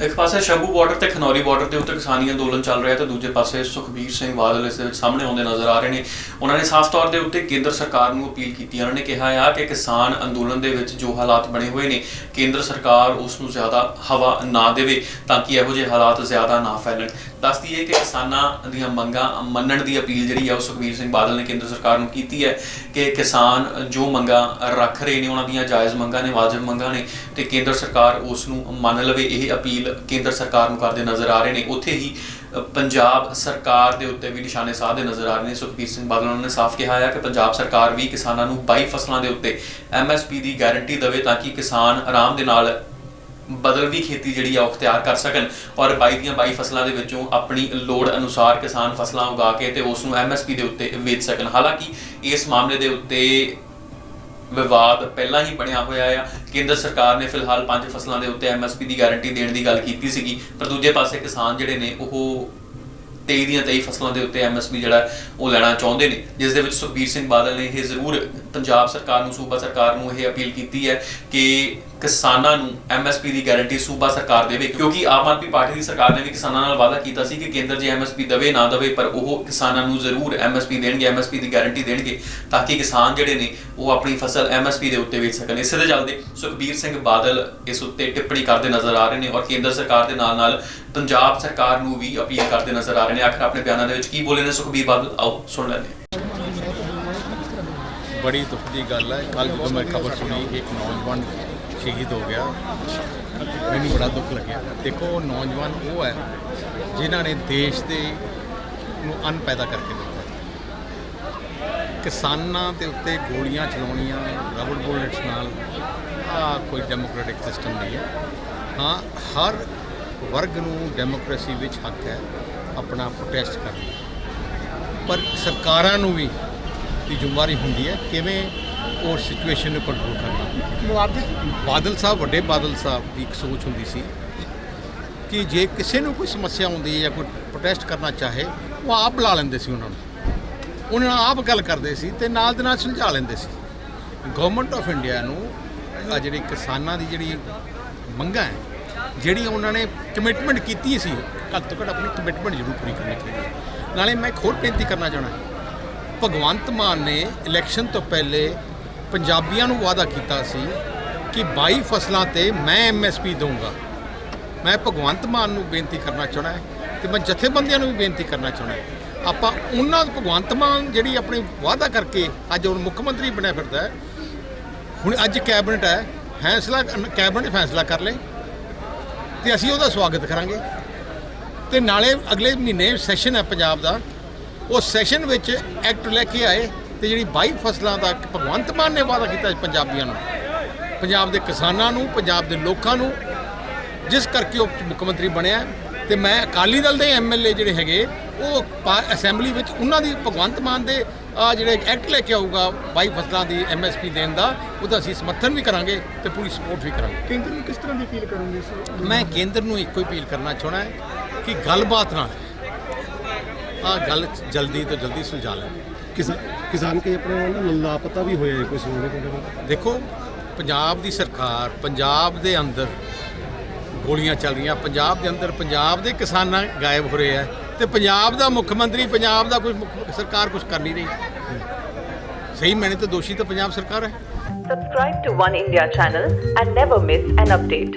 ਇੱਕ ਪਾਸੇ ਸ਼ੰਭੂ ਬਾਰਡਰ ਤੇ ਖਨੌਰੀ ਬਾਰਡਰ ਦੇ ਉੱਤੇ ਕਿਸਾਨੀ ਅੰਦੋਲਨ ਚੱਲ ਰਿਹਾ ਤੇ ਦੂਜੇ ਪਾਸੇ ਸੁਖਬੀਰ ਸਿੰਘ ਬਾਦਲ ਇਸ ਦੇ ਵਿੱਚ ਸਾਹਮਣੇ ਆਉਂਦੇ ਨਜ਼ਰ ਆ ਰਹੇ ਨੇ। ਉਹਨਾਂ ਨੇ ਸਾਫ਼ ਤੌਰ ਦੇ ਉੱਤੇ ਕੇਂਦਰ ਸਰਕਾਰ ਨੂੰ ਅਪੀਲ ਕੀਤੀ। ਉਹਨਾਂ ਨੇ ਕਿਹਾ ਆ ਕਿ ਕਿਸਾਨ ਅੰਦੋਲਨ ਦੇ ਵਿੱਚ ਜੋ ਹਾਲਾਤ ਬਣੇ ਹੋਏ ਨੇ, ਕੇਂਦਰ ਸਰਕਾਰ ਉਸ ਨੂੰ ਜ਼ਿਆਦਾ ਹਵਾ ਨਾ ਦੇਵੇ ਤਾਂ ਕਿ ਇਹੋ ਜਿਹੇ ਹਾਲਾਤ ਜ਼ਿਆਦਾ ਨਾ ਫੈਲਣ। ਦੱਸਦੀ ਹੈ ਕਿ ਕਿਸਾਨਾਂ ਦੀਆਂ ਮੰਗਾਂ ਮੰਨਣ ਦੀ ਅਪੀਲ ਜਿਹੜੀ ਆ ਉਹ ਸੁਖਬੀਰ ਸਿੰਘ ਬਾਦਲ ਨੇ ਕੇਂਦਰ ਸਰਕਾਰ ਨੂੰ ਕੀਤੀ ਹੈ ਕਿ ਕਿਸਾਨ ਜੋ ਮੰਗਾਂ ਰੱਖ ਰਹੇ ਨੇ, ਉਹਨਾਂ ਦੀਆਂ ਜਾਇਜ਼ ਮੰਗਾਂ ਨੇ, ਵਾਜਬ ਮੰਗਾਂ ਨੇ ਤੇ ਕੇਂਦਰ ਸਰਕਾਰ ਉਸ ਨੂੰ ਮੰਨ ਲਵੇ, ਇਹ ਅਪੀਲ ਕੇਂਦਰ ਸਰਕਾਰ ਨੂੰ ਕਰਦੇ ਨਜ਼ਰ ਆ ਰਹੇ ਨੇ। ਉੱਥੇ ਹੀ ਪੰਜਾਬ ਸਰਕਾਰ ਦੇ ਉੱਤੇ ਵੀ ਨਿਸ਼ਾਨੇ ਸਾਧਦੇ ਨਜ਼ਰ ਆ ਰਹੇ ਨੇ। ਸੁਖਬੀਰ ਸਿੰਘ ਬਾਦਲ ਉਹਨਾਂ ਨੇ ਸਾਫ਼ ਕਿਹਾ ਹੈ ਕਿ ਪੰਜਾਬ ਸਰਕਾਰ ਵੀ ਕਿਸਾਨਾਂ ਨੂੰ 22 ਫਸਲਾਂ ਦੇ ਉੱਤੇ ਐਮਐਸਪੀ ਦੀ ਗਾਰੰਟੀ ਦੇਵੇ ਤਾਂ ਕਿ ਕਿਸਾਨ ਆਰਾਮ ਦੇ ਨਾਲ ਬਦਲਵੀ ਖੇਤੀ ਜਿਹੜੀ ਆ ਉਹ ਅਖਤਿਆਰ ਕਰ ਸਕਣ ਔਰ 22 ਦੀਆਂ 22 ਫਸਲਾਂ ਦੇ ਵਿੱਚੋਂ ਆਪਣੀ ਲੋੜ ਅਨੁਸਾਰ ਕਿਸਾਨ ਫਸਲਾਂ ਉਗਾ ਕੇ ਤੇ ਉਸ ਨੂੰ ਐਮਐਸਪੀ ਦੇ ਉੱਤੇ ਵੇਚ ਸਕਣ। ਹਾਲਾਂਕਿ, ਇਸ ਮਾਮਲੇ ਦੇ ਉੱਤੇ ਵਿਵਾਦ ਪਹਿਲਾਂ ਹੀ ਬਣਿਆ ਹੋਇਆ ਆ। ਕੇਂਦਰ ਸਰਕਾਰ ਨੇ ਫਿਲਹਾਲ ਪੰਜ ਫਸਲਾਂ ਦੇ ਉੱਤੇ ਐਮਐਸਪੀ ਦੀ ਗਾਰੰਟੀ ਦੇਣ ਦੀ ਗੱਲ ਕੀਤੀ ਸੀਗੀ, ਪਰ ਦੂਜੇ ਪਾਸੇ ਕਿਸਾਨ ਜਿਹੜੇ ਨੇ, ਉਹ 23 ਦੀਆਂ 23 ਫਸਲਾਂ ਦੇ ਉੱਤੇ ਐਮਐਸਪੀ ਜਿਹੜਾ ਉਹ ਲੈਣਾ ਚਾਹੁੰਦੇ ਨੇ। ਜਿਸ ਦੇ ਵਿੱਚ ਸੁਖਬੀਰ ਸਿੰਘ ਬਾਦਲ ਨੇ ਇਹ ਜ਼ਰੂਰ ਪੰਜਾਬ ਸਰਕਾਰ ਨੂੰ, ਸੂਬਾ ਸਰਕਾਰ ਨੂੰ ਇਹ ਅਪੀਲ ਕੀਤੀ ਹੈ ਕਿ ਕਿਸਾਨਾਂ ਨੂੰ ਐਮਐਸਪੀ ਦੀ ਗਾਰੰਟੀ ਸੂਬਾ ਸਰਕਾਰ ਦੇਵੇ, ਕਿਉਂਕਿ ਆਮ ਆਦਮੀ ਪਾਰਟੀ ਦੀ ਸਰਕਾਰ ਨੇ ਵੀ ਕਿਸਾਨਾਂ ਨਾਲ ਵਾਅਦਾ ਕੀਤਾ ਸੀ ਕਿ ਕੇਂਦਰ ਜੇ ਐਮਐਸਪੀ ਦੇਵੇ, ਨਾ ਦੇਵੇ, ਪਰ ਉਹ ਕਿਸਾਨਾਂ ਨੂੰ ਜ਼ਰੂਰ ਐਮਐਸਪੀ ਦੇਣਗੇ ਐਮਐਸਪੀ ਦੀ ਗਾਰੰਟੀ ਦੇਣਗੇ, ਤਾਂ ਕਿ ਕਿਸਾਨ ਜਿਹੜੇ ਨੇ ਉਹ ਆਪਣੀ ਫਸਲ ਐਮਐਸਪੀ ਦੇ ਉੱਤੇ ਵੇਚ ਸਕਣ। ਇਸੇ ਦੇ ਚੱਲਦੇ ਸੁਖਬੀਰ ਸਿੰਘ ਬਾਦਲ ਇਸ ਉੱਤੇ ਟਿੱਪਣੀ ਕਰਦੇ ਨਜ਼ਰ ਆ ਰਹੇ ਨੇ ਔਰ ਕੇਂਦਰ ਸਰਕਾਰ ਦੇ ਨਾਲ ਨਾਲ ਪੰਜਾਬ ਸਰਕਾਰ ਨੂੰ ਵੀ ਅਪੀਲ ਕਰਦੇ ਨਜ਼ਰ ਆ ਰਹੇ ਨੇ। ਆਖਰ ਆਪਣੇ ਬਿਆਨਾਂ ਦੇ ਵਿੱਚ ਕੀ ਬੋਲੇ ਨੇ ਸੁਖਬੀਰ ਬਾਦਲ? ਆਓ, ਸੁਣ ਲੈਂਦੇ ਬੜੀ ਦੁੱਖ ਦੀ ਗੱਲ ਹੈ। ਕੱਲ ਜਦੋਂ ਮੈਂ ਖਬਰ ਸੁਣੀ, ਇੱਕ ਨੌਜਵਾਨ ਸ਼ਹੀਦ ਹੋ ਗਿਆ। ਮੈਨੂੰ ਬੜਾ ਦੁੱਖ ਲੱਗਿਆ। ਦੇਖੋ, ਉਹ ਨੌਜਵਾਨ ਉਹ ਹੈ, ਜਿਨ੍ਹਾਂ ਨੇ ਦੇਸ਼ ਦੇ ਨੂੰ ਅੰਨ ਪੈਦਾ ਕਰਕੇ ਦਿੱਤਾ। ਕਿਸਾਨਾਂ ਦੇ ਉੱਤੇ ਗੋਲੀਆਂ ਚਲਾਉਣੀਆਂ ਰਬੜ ਬੁਲੇਟਸ ਨਾਲ ਆ ਕੋਈ ਡੈਮੋਕ੍ਰੈਟਿਕ ਸਿਸਟਮ ਨਹੀਂ ਹੈ। ਹਾਂ, ਹਰ ਵਰਗ ਨੂੰ ਡੈਮੋਕ੍ਰੇਸੀ ਵਿੱਚ ਹੱਕ ਹੈ ਆਪਣਾ ਪ੍ਰੋਟੈਸਟ ਕਰਨ ਪਰ ਸਰਕਾਰਾਂ ਨੂੰ ਵੀ ਦੀ ਜ਼ਿੰਮੇਵਾਰੀ ਹੁੰਦੀ ਹੈ, ਕਿਵੇਂ ਉਹ ਸਿਚੁਏਸ਼ਨ ਨੂੰ ਕੰਟਰੋਲ ਕਰਨਾ ਬਾਦਲ? ਸਾਹਿਬ ਵੱਡੇ ਬਾਦਲ ਸਾਹਿਬ ਦੀ ਇੱਕ ਸੋਚ ਹੁੰਦੀ ਸੀ ਕਿ ਜੇ ਕਿਸੇ ਨੂੰ ਕੋਈ ਸਮੱਸਿਆ ਹੁੰਦੀ ਹੈ ਜਾਂ ਕੋਈ ਪ੍ਰੋਟੈਸਟ ਕਰਨਾ ਚਾਹੇ ਉਹ ਆਪ ਬੁਲਾ ਲੈਂਦੇ ਸੀ ਉਹਨਾਂ ਨੂੰ। ਉਹਨਾਂ ਨਾਲ ਆਪ ਗੱਲ ਕਰਦੇ ਸੀ ਤੇ ਨਾਲ ਦੇ ਨਾਲ ਸੁਲਝਾ ਲੈਂਦੇ ਸੀ। ਗਵਰਨਮੈਂਟ ਆਫ ਇੰਡੀਆ ਨੂੰ ਆ ਜਿਹੜੀ ਕਿਸਾਨਾਂ ਦੀ ਜਿਹੜੀ ਮੰਗਾਂ ਹੈ ਜਿਹੜੀ ਉਹਨਾਂ ਨੇ ਕਮਿਟਮੈਂਟ ਕੀਤੀ ਸੀ ਘੱਟ ਤੋਂ ਘੱਟ ਆਪਣੀ ਕਮਿਟਮੈਂਟ ਜ਼ਰੂਰ ਪੂਰੀ ਕਰਨੀ ਚਾਹੀਦੀ ਨਾਲੇ ਮੈਂ ਇੱਕ ਹੋਰ ਬੇਨਤੀ ਕਰਨਾ ਚਾਹਣਾ ਭਗਵੰਤ ਮਾਨ ਨੇ ਇਲੈਕਸ਼ਨ ਤੋਂ ਪਹਿਲੇ ਪੰਜਾਬੀਆਂ ਨੂੰ ਵਾਅਦਾ ਕੀਤਾ ਸੀ ਕਿ 22 ਫਸਲਾਂ ਤੇ ਮੈਂ ਐਮਐਸਪੀ ਦਊਂਗਾ। ਮੈਂ ਭਗਵੰਤ ਮਾਨ ਨੂੰ ਬੇਨਤੀ ਕਰਨਾ ਚਾਹਣਾ ਹੈ ਤੇ ਮੈਂ ਜਥੇਬੰਦੀਆਂ ਨੂੰ ਵੀ ਬੇਨਤੀ ਕਰਨਾ ਚਾਹਣਾ ਹੈ। ਆਪਾਂ ਉਹਨਾਂ ਭਗਵੰਤ ਮਾਨ ਜਿਹੜੀ ਆਪਣੀ ਵਾਅਦਾ ਕਰਕੇ ਅੱਜ ਹੁਣ ਮੁੱਖ ਮੰਤਰੀ ਬਣਿਆ ਫਿਰਦਾ ਹੈ, ਹੁਣ ਅੱਜ ਕੈਬਨਿਟ ਹੈ, ਫੈਸਲਾ ਕੈਬਨਿਟ ਫੈਸਲਾ ਕਰ ਲੇ ਤੇ ਅਸੀਂ ਉਹਦਾ ਸਵਾਗਤ ਕਰਾਂਗੇ। ਤੇ ਨਾਲੇ ਅਗਲੇ ਮਹੀਨੇ ਸੈਸ਼ਨ ਹੈ ਪੰਜਾਬ ਦਾ, ਉਹ ਸੈਸ਼ਨ ਵਿੱਚ ਐਕਟ ਲੈ ਕੇ ਆਏ। ਤੇ ਜਿਹੜੀ 22 ਫਸਲਾਂ ਦਾ ਭਗਵੰਤ ਮਾਨ ਨੇ ਵਾਅਦਾ ਕੀਤਾ ਪੰਜਾਬੀਆਂ ਨੂੰ ਪੰਜਾਬ ਦੇ ਕਿਸਾਨਾਂ ਨੂੰ ਪੰਜਾਬ ਦੇ ਲੋਕਾਂ ਨੂੰ ਜਿਸ ਕਰਕੇ ਉਹ ਮੁੱਖ ਮੰਤਰੀ ਬਣਿਆ ਤੇ ਮੈਂ ਅਕਾਲੀ ਦਲ ਦੇ ਐਮਐਲਏ ਜਿਹੜੇ ਹੈਗੇ ਉਹ ਅਸੈਂਬਲੀ ਵਿੱਚ ਉਹਨਾਂ ਦੀ ਭਗਵੰਤ ਮਾਨ ਦੇ ਆ ਜਿਹੜੇ ਐਕਟ ਲੈ ਕੇ ਆਊਗਾ 22 ਫਸਲਾਂ ਦੀ ਐਮਐਸਪੀ ਦੇਣ ਦਾ ਉਹਦਾ ਅਸੀਂ ਸਮਰਥਨ ਵੀ ਕਰਾਂਗੇ ਤੇ ਪੂਰੀ ਸਪੋਰਟ ਵੀ ਕਰਾਂਗੇ। ਕੇਂਦਰ ਨੂੰ ਕਿਸ ਤਰ੍ਹਾਂ ਦੀ ਅਪੀਲ ਕਰੋਗੇ ਸਰ? ਮੈਂ ਕੇਂਦਰ ਨੂੰ ਇੱਕੋ ਹੀ ਅਪੀਲ ਕਰਨਾ ਚਾਹਣਾ ਹੈ ਕਿ ਗੱਲਬਾਤ ਨਾਲ ਆ ਗੱਲ ਜਲਦੀ ਤੋਂ ਜਲਦੀ ਸੁਲਝਾ ਲੈਣ ਕਿਸਾਨ ਕਈ ਆਪਣੇ ਨਾ ਲਾਪਤਾ ਵੀ ਹੋਏ ਕੋਈ ਸੁਣਨੇ ਕੋਲ? ਦੇਖੋ ਪੰਜਾਬ ਦੀ ਸਰਕਾਰ ਪੰਜਾਬ ਦੇ ਅੰਦਰ ਗੋਲੀਆਂ ਚੱਲ ਰਹੀਆਂ ਪੰਜਾਬ ਦੇ ਅੰਦਰ ਪੰਜਾਬ ਦੇ ਕਿਸਾਨਾਂ ਗਾਇਬ ਹੋ ਰਹੇ ਆ ਤੇ ਪੰਜਾਬ ਦਾ ਮੁੱਖ ਮੰਤਰੀ ਪੰਜਾਬ ਦਾ ਕੋਈ ਸਰਕਾਰ ਕੁਝ ਕਰ ਨਹੀਂ ਰਹੀ। ਸਹੀ ਮੈਨੇ ਤੇ ਦੋਸ਼ੀ ਤਾਂ ਪੰਜਾਬ ਸਰਕਾਰ ਹੈ। Subscribe to One India channel and never miss an update